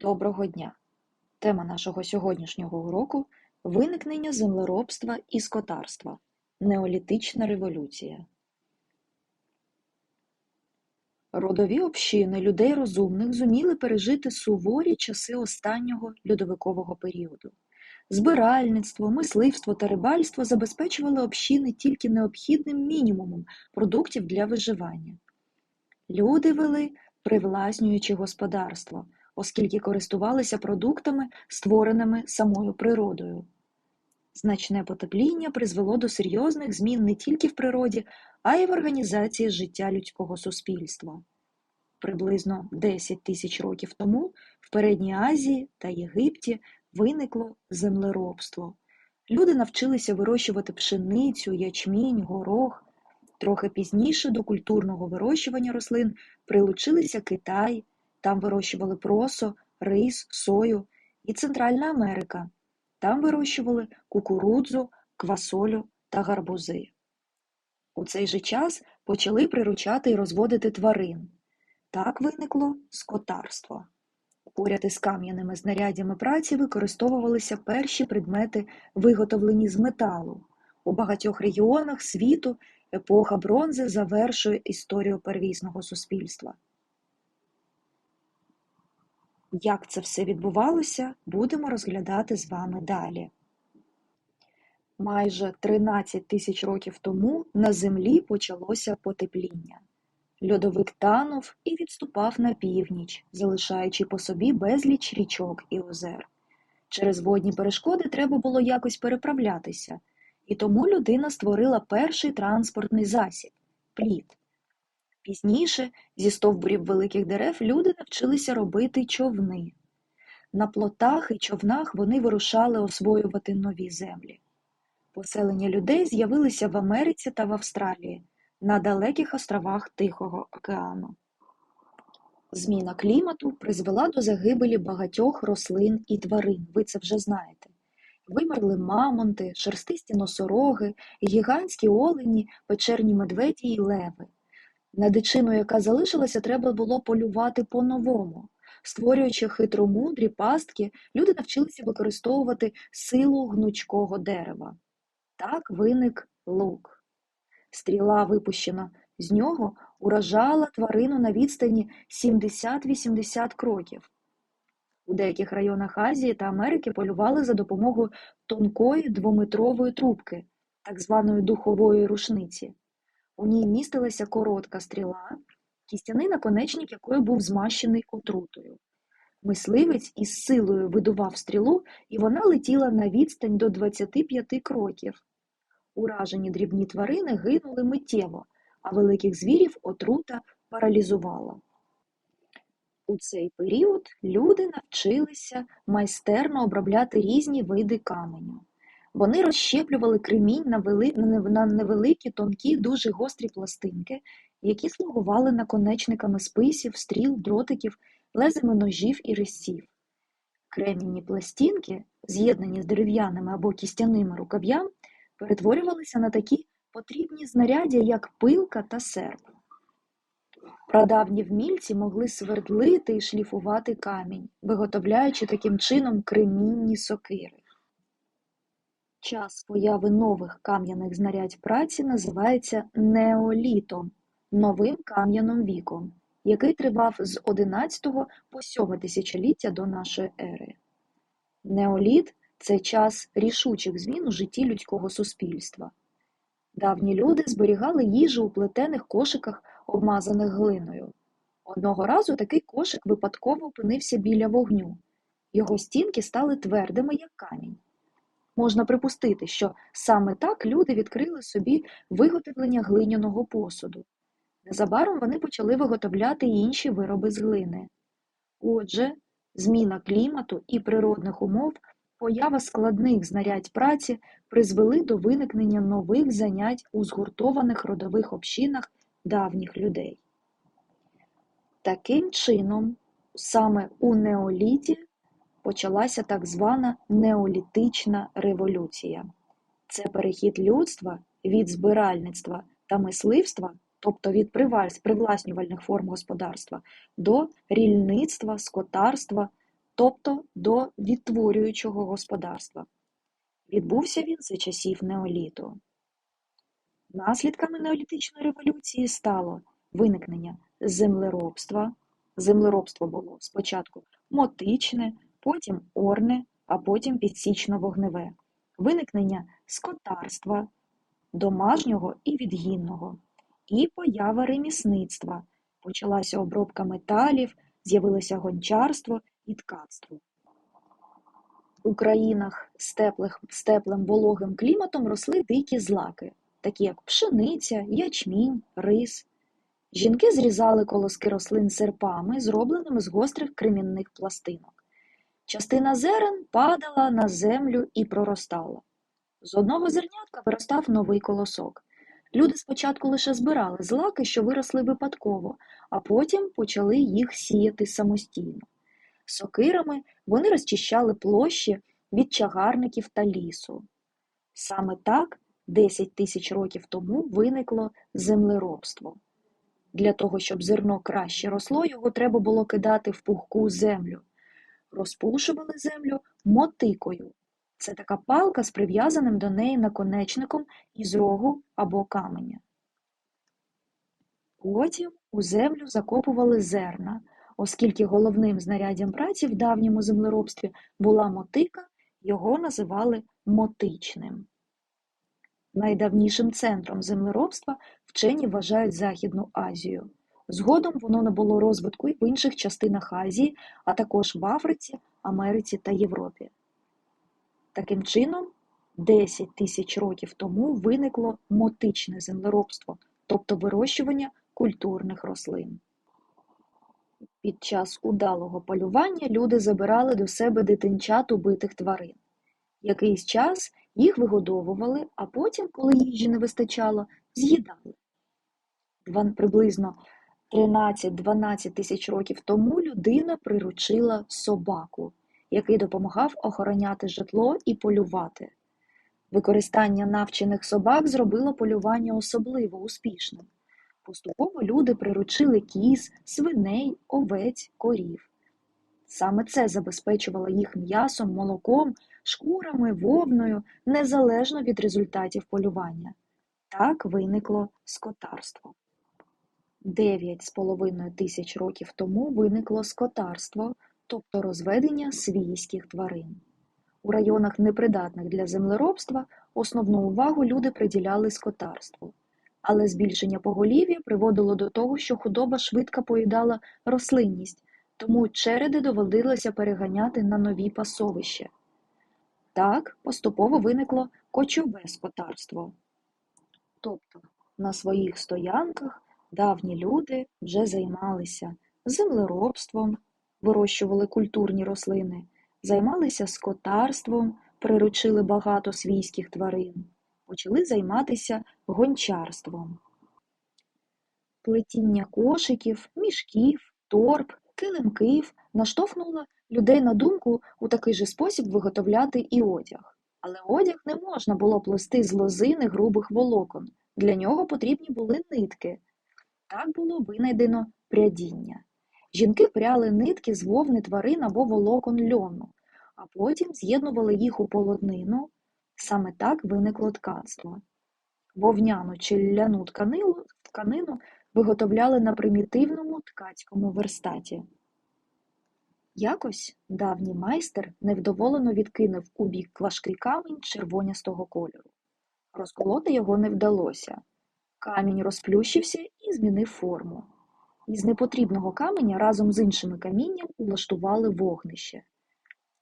Доброго дня! Тема нашого сьогоднішнього уроку виникнення землеробства і скотарства. Неолітична революція. Родові общини людей розумних зуміли пережити суворі часи останнього льодовикового періоду. Збиральництво, мисливство та рибальство забезпечували общини тільки необхідним мінімумом продуктів для виживання. Люди вели привласнюючи господарство, оскільки користувалися продуктами, створеними самою природою. Значне потепління призвело до серйозних змін не тільки в природі, а й в організації життя людського суспільства. Приблизно 10 тисяч років тому в Передній Азії та Єгипті виникло землеробство. Люди навчилися вирощувати пшеницю, ячмінь, горох. Трохи пізніше до культурного вирощування рослин прилучилися Китай, там вирощували просо, рис, сою і Центральна Америка. Там вирощували кукурудзу, квасолю та гарбузи. У цей же час почали приручати і розводити тварин. Так виникло скотарство. Поряд із кам'яними знарядями праці використовувалися перші предмети, виготовлені з металу. У багатьох регіонах світу епоха бронзи завершує історію первісного суспільства. Як це все відбувалося, будемо розглядати з вами далі. Майже 13 тисяч років тому на Землі почалося потепління. Льодовик танув і відступав на північ, залишаючи по собі безліч річок і озер. Через водні перешкоди треба було якось переправлятися, і тому людина створила перший транспортний засіб плід. Пізніше зі стовбурів великих дерев люди навчилися робити човни. На плотах і човнах вони вирушали освоювати нові землі. Поселення людей з'явилися в Америці та в Австралії, на далеких островах Тихого океану. Зміна клімату призвела до загибелі багатьох рослин і тварин, ви це вже знаєте. Вимерли мамонти, шерстисті носороги, гігантські олені, печерні медведі й леви. На дичину, яка залишилася, треба було полювати по-новому. Створюючи хитромудрі пастки, люди навчилися використовувати силу гнучкого дерева. Так виник лук. Стріла, випущена з нього, уражала тварину на відстані 70-80 кроків. У деяких районах Азії та Америки полювали за допомогою тонкої двометрової трубки, так званої духової рушниці. У ній містилася коротка стріла, кістяний наконечник якої був змащений отрутою. Мисливець із силою видував стрілу, і вона летіла на відстань до 25 кроків. Уражені дрібні тварини гинули миттєво, а великих звірів отрута паралізувала. У цей період люди навчилися майстерно обробляти різні види каменю. Вони розщеплювали кремінь на, вели... на невеликі, тонкі, дуже гострі пластинки, які слугували наконечниками списів, стріл, дротиків, лезами ножів і резців. Кремінні пластинки, з'єднані з дерев'яними або кістяними рукав'ям, перетворювалися на такі потрібні знаряддя, як пилка та серп. Прадавні вмільці могли свердлити і шліфувати камінь, виготовляючи таким чином кремінні сокири. Час появи нових кам'яних знарядь праці називається неолітом новим кам'яним віком, який тривав з 11 по 7 тисячоліття до нашої ери. Неоліт це час рішучих змін у житті людського суспільства. Давні люди зберігали їжу у плетених кошиках, обмазаних глиною. Одного разу такий кошик випадково опинився біля вогню. Його стінки стали твердими, як камінь. Можна припустити, що саме так люди відкрили собі виготовлення глиняного посуду. Незабаром вони почали виготовляти інші вироби з глини. Отже, зміна клімату і природних умов, поява складних знарядь праці призвели до виникнення нових занять у згуртованих родових общинах давніх людей. Таким чином, саме у неоліті почалася так звана неолітична революція. Це перехід людства від збиральництва та мисливства, тобто від привласнювальних форм господарства, до рільництва, скотарства тобто до відтворюючого господарства. Відбувся він за часів неоліту. Наслідками неолітичної революції стало виникнення землеробства. Землеробство було спочатку мотичне, потім орне, а потім підсічно-вогневе, виникнення скотарства, домашнього і відгінного, і поява ремісництва. Почалася обробка металів, з'явилося гончарство і ткацтво. У країнах з, теплих, з теплим вологим кліматом росли дикі злаки, такі як пшениця, ячмінь, рис. Жінки зрізали колоски рослин серпами, зробленими з гострих кремінних пластинок. Частина зерен падала на землю і проростала. З одного зернятка виростав новий колосок. Люди спочатку лише збирали злаки, що виросли випадково, а потім почали їх сіяти самостійно. Сокирами вони розчищали площі від чагарників та лісу. Саме так 10 тисяч років тому виникло землеробство. Для того, щоб зерно краще росло, його треба було кидати в пухку землю. Розпушували землю мотикою. Це така палка з прив'язаним до неї наконечником із рогу або каменя. Потім у землю закопували зерна, оскільки головним знаряддям праці в давньому землеробстві була мотика, його називали мотичним. Найдавнішим центром землеробства вчені вважають Західну Азію. Згодом воно набуло розвитку і в інших частинах Азії, а також в Африці, Америці та Європі. Таким чином, 10 тисяч років тому виникло мотичне землеробство, тобто вирощування культурних рослин. Під час удалого полювання люди забирали до себе дитинчат убитих тварин. Якийсь час їх вигодовували, а потім, коли їжі не вистачало, з'їдали. Приблизно 13-12 тисяч років тому людина приручила собаку, який допомагав охороняти житло і полювати. Використання навчених собак зробило полювання особливо успішним. Поступово люди приручили кіз, свиней, овець, корів. Саме це забезпечувало їх м'ясом, молоком, шкурами, вовною, незалежно від результатів полювання. Так виникло скотарство. Дев'ять з половиною тисяч років тому виникло скотарство, тобто розведення свійських тварин. У районах, непридатних для землеробства, основну увагу люди приділяли скотарству. Але збільшення поголів'я приводило до того, що худоба швидко поїдала рослинність, тому череди доводилося переганяти на нові пасовища. Так поступово виникло кочове скотарство. Тобто на своїх стоянках давні люди вже займалися землеробством, вирощували культурні рослини, займалися скотарством, приручили багато свійських тварин, почали займатися гончарством. Плетіння кошиків, мішків, торб, килимків наштовхнуло людей на думку у такий же спосіб виготовляти і одяг. Але одяг не можна було плести з лозини грубих волокон, для нього потрібні були нитки. Так було винайдено прядіння. Жінки пряли нитки з вовни тварин або волокон льону, а потім з'єднували їх у полотнину. Саме так виникло ткацтво. Вовняну чи ляну тканину, тканину виготовляли на примітивному ткацькому верстаті. Якось давній майстер невдоволено відкинув у бік важкий камінь червонястого кольору. Розколоти його не вдалося. Камінь розплющився і змінив форму. Із непотрібного каменя разом з іншими камінням улаштували вогнище.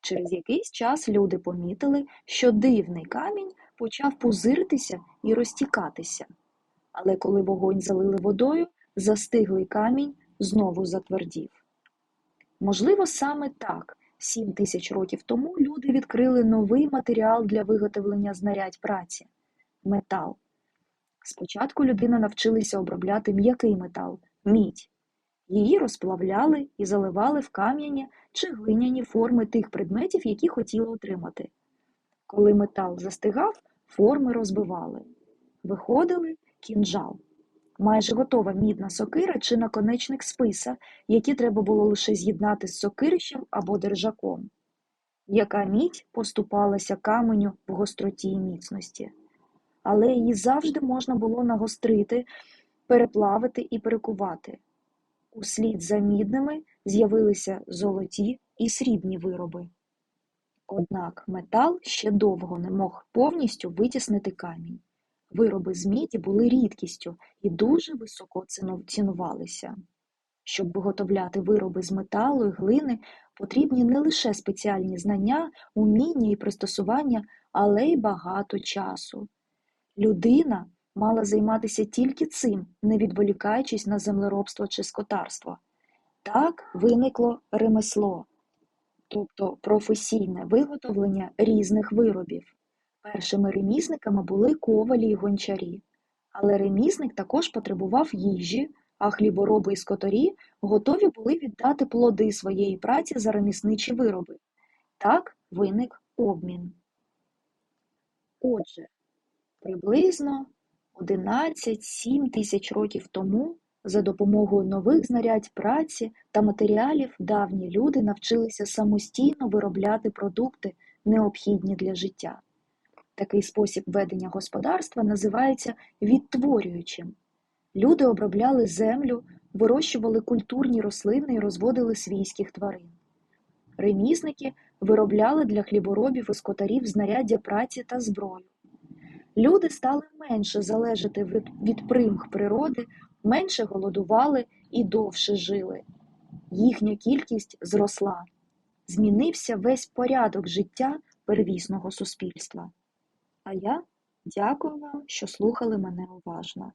Через якийсь час люди помітили, що дивний камінь почав пузиритися і розтікатися. Але коли вогонь залили водою, застиглий камінь знову затвердів. Можливо, саме так, сім тисяч років тому люди відкрили новий матеріал для виготовлення знарядь праці метал. Спочатку людина навчилася обробляти м'який метал мідь. Її розплавляли і заливали в кам'яні чи глиняні форми тих предметів, які хотіли отримати. Коли метал застигав, форми розбивали. Виходили кінжал. майже готова мідна сокира чи наконечник списа, які треба було лише з'єднати з сокирищем або держаком. Яка мідь поступалася каменю в гостроті і міцності, але її завжди можна було нагострити, переплавити і перекувати. Услід за мідними з'явилися золоті і срібні вироби. Однак метал ще довго не мог повністю витіснити камінь. Вироби з міді були рідкістю і дуже високо цінувалися. Щоб виготовляти вироби з металу і глини, потрібні не лише спеціальні знання, уміння і пристосування, але й багато часу. Людина мала займатися тільки цим, не відволікаючись на землеробство чи скотарство. Так виникло ремесло, тобто професійне виготовлення різних виробів. Першими ремісниками були ковалі й гончарі. Але ремісник також потребував їжі, а хлібороби і скотарі готові були віддати плоди своєї праці за ремісничі вироби. Так виник обмін. Отже, приблизно 11-7 тисяч років тому за допомогою нових знарядь праці та матеріалів давні люди навчилися самостійно виробляти продукти, необхідні для життя. Такий спосіб ведення господарства називається відтворюючим. Люди обробляли землю, вирощували культурні рослини і розводили свійських тварин. Ремісники виробляли для хліборобів і скотарів знаряддя праці та зброю. Люди стали менше залежати від, від примх природи, менше голодували і довше жили. Їхня кількість зросла. Змінився весь порядок життя первісного суспільства. А я дякую вам, що слухали мене уважно.